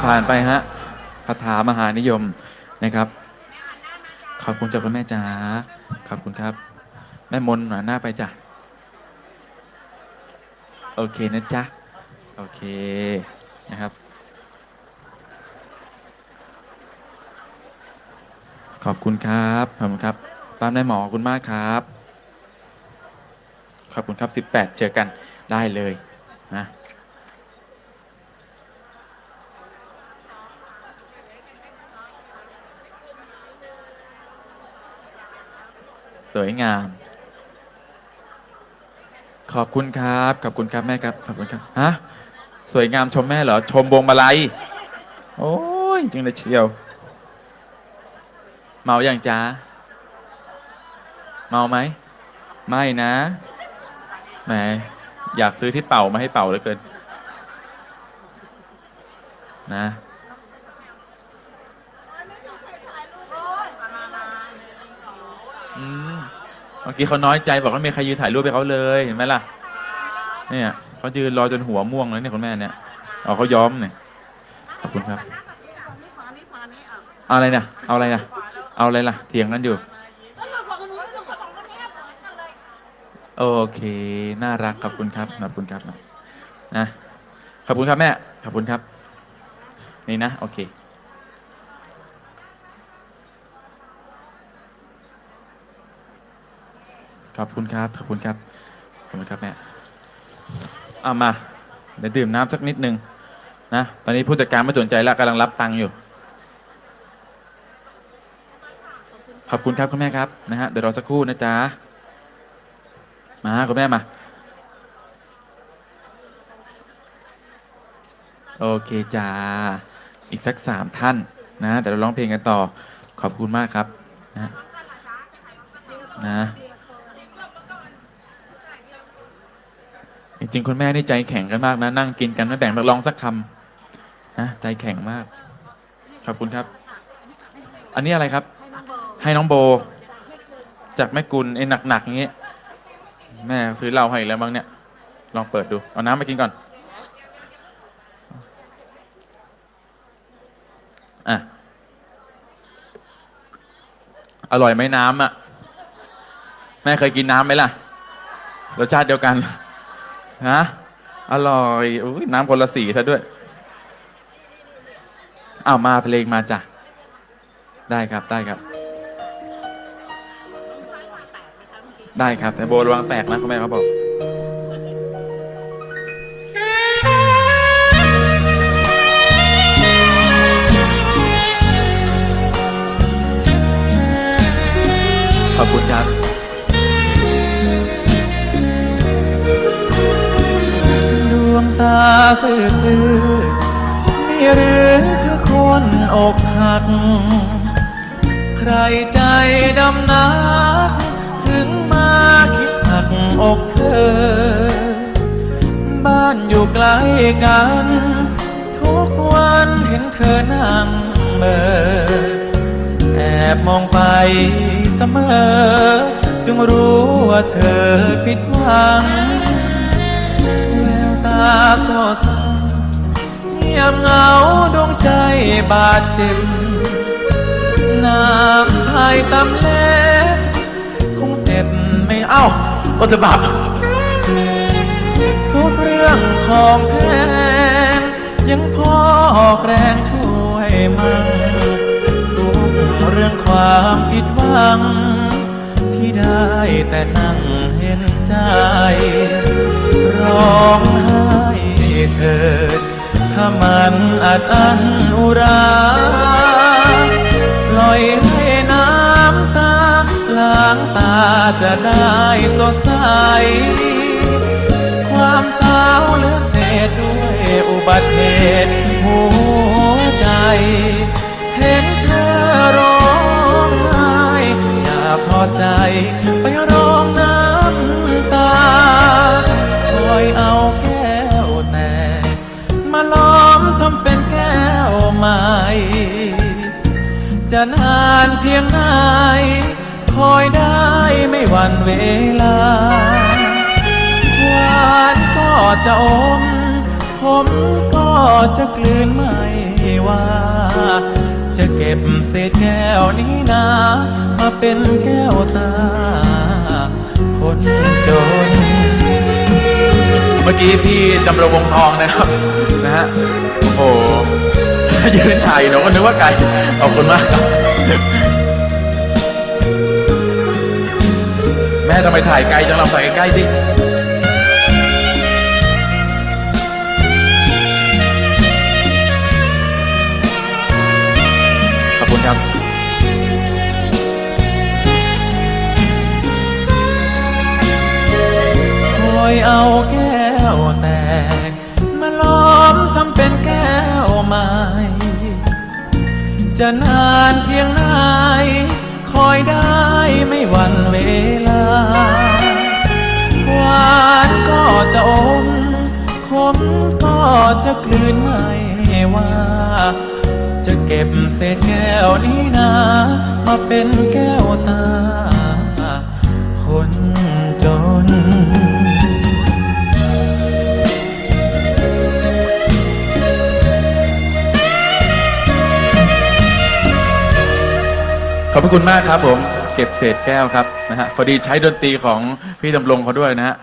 ผ่านไปฮะคาถามหานิยมนะครับ ขอบคุณจากคุณแม่จ๋าขอบคุณครับ แม่มนหน่อยหน้าไปจ้ะโอเคนะจ๊ะโอเคนะครับ ขอบคุณครับขอบคุณครับตามได้หมอคุณมากครับขอบคุณครับ 18 เจอกันได้เลยนะ สวยงาม ขอบคุณครับ ขอบคุณครับแม่ครับ ขอบคุณครับ ฮะ สวยงามชมแม่เหรอ ชมวงมาลัย โอ้ยจริงเลยเชียว เมาอย่างจ้า เมาไหม ไม่นะแหมอยากซื้อที่เป่ามาให้เป่าเหลือเกิน นะ อืม เมื่อกี้เขาน้อยใจบอกว่าไม่มีใครยืนถ่ายรูปให้เขาเลยเห็นไหมล่ะ เนี่ยเขายืนรอจนหัวม่วงเลยเนี่ยคุณแม่เนี่ยเอาเขาย้อมเนี่ยขอบคุณครับ เอาอะไรนะเอาอะไรนะเอาอะไรล่ะเถียงกันอยู่ โอเค น่ารักขอบคุณครับขอบคุณครับนะขอบคุณครับแม่ขอบคุณครับ นี่นะ โอเค ขอบคุณครับ ขอบคุณครับ ขอบคุณครับแม่เอามา เดี๋ยวดื่มน้ำสักนิดนึงนะ ตอนนี้ผู้จัดการไม่สนใจแล้วกำลังรับตังค์อยู่ ขอบคุณครับคุณแม่ครับนะฮะ เดี๋ยวรอสักครู่นะจ๊ะ มาคุณแม่มา โอเคจ้า อีกสักสามท่านนะ เดี๋ยวเราร้องเพลงกันต่อ ขอบคุณมากครับนะนะ จริงๆคุณแม่นี่ใจแข็งกันมากนะ นั่งกินกันไม่แบ่งลองสักคำนะใจแข็งมาก ขอบคุณครับ อันนี้อะไรครับ ให้น้องโบ จากแม่กุลไอ้หนักๆอย่างงี้แม่ซื้อเหล้าให้แล้วมั้งเนี่ย ลองเปิดดู เอาน้ำมากินก่อน อะ อร่อยไหมน้ำอะ แม่เคยกินน้ำไหมล่ะ รสชาติเดียวกัน นะอร่อยอุ้ยน้ำคนละสีซะด้วยเอ้ามาเพลงมาจ้ะ ได้ครับได้ครับ ได้ครับ แต่โบระวังแตกนะคุณแม่เขาบอกขอบคุณครับ ซื่อซื่อๆนี่หรือคือคนอกหัก ใครใจดำนัก ถึงมาคิดหักอกเธอ บ้านอยู่ไกลกัน ทุกวันเห็นเธอนั่งเมอแอบมองไปเสมอ จึงรู้ว่าเธอผิดหวัง วตาโซซังเงียบเหงาดวงใจบาดเจ็บ น้ำพายตำเล็บคงเจ็บไม่เอ้าก็จะบาปทุกเรื่องของแพงยังพอออกแรงช่วยมั่งทุกเรื่องความผิดหวัง ที่ได้แต่นั่ง ใจร้องไห้เถิดถ้ามันอาจอันอุราปล่อยให้น้ำตาล้างตาจะได้สดใส ความสาวเหลือเศษด้วยอุบัติเหตุหัวใจ เห็นเธอร้องไห้อย่าพอใจานเพียงไหนคอยได้ไม่หวั่นเวลา หวานก็จะอมผมก็จะกลืนไม่ว่า จะเก็บเศษแก้วนี้นะมาเป็นแก้วตา คนจน เมื่อกี้พี่จำระวงทองนะครับ นะฮะ โอ้โหยืนถ่ายหนูก็นึกว่าไก่ขอบคุณมากครับ แม่ทำไมถ่ายไกลจังเราถ่ายใกล้ๆดิ จะนานเพียงไหนคอยได้ไม่หวันเวลา หวานก็จะอม ขมก็จะกลืนไม่ว่า จะเก็บเศษแก้วนี้นะมาเป็นแก้วตา คนจน ขอบพระคุณมากครับผม เก็บเศษแก้วครับนะฮะพอดีใช้ดนตรีของพี่ดำรงเขาด้วยนะฮะ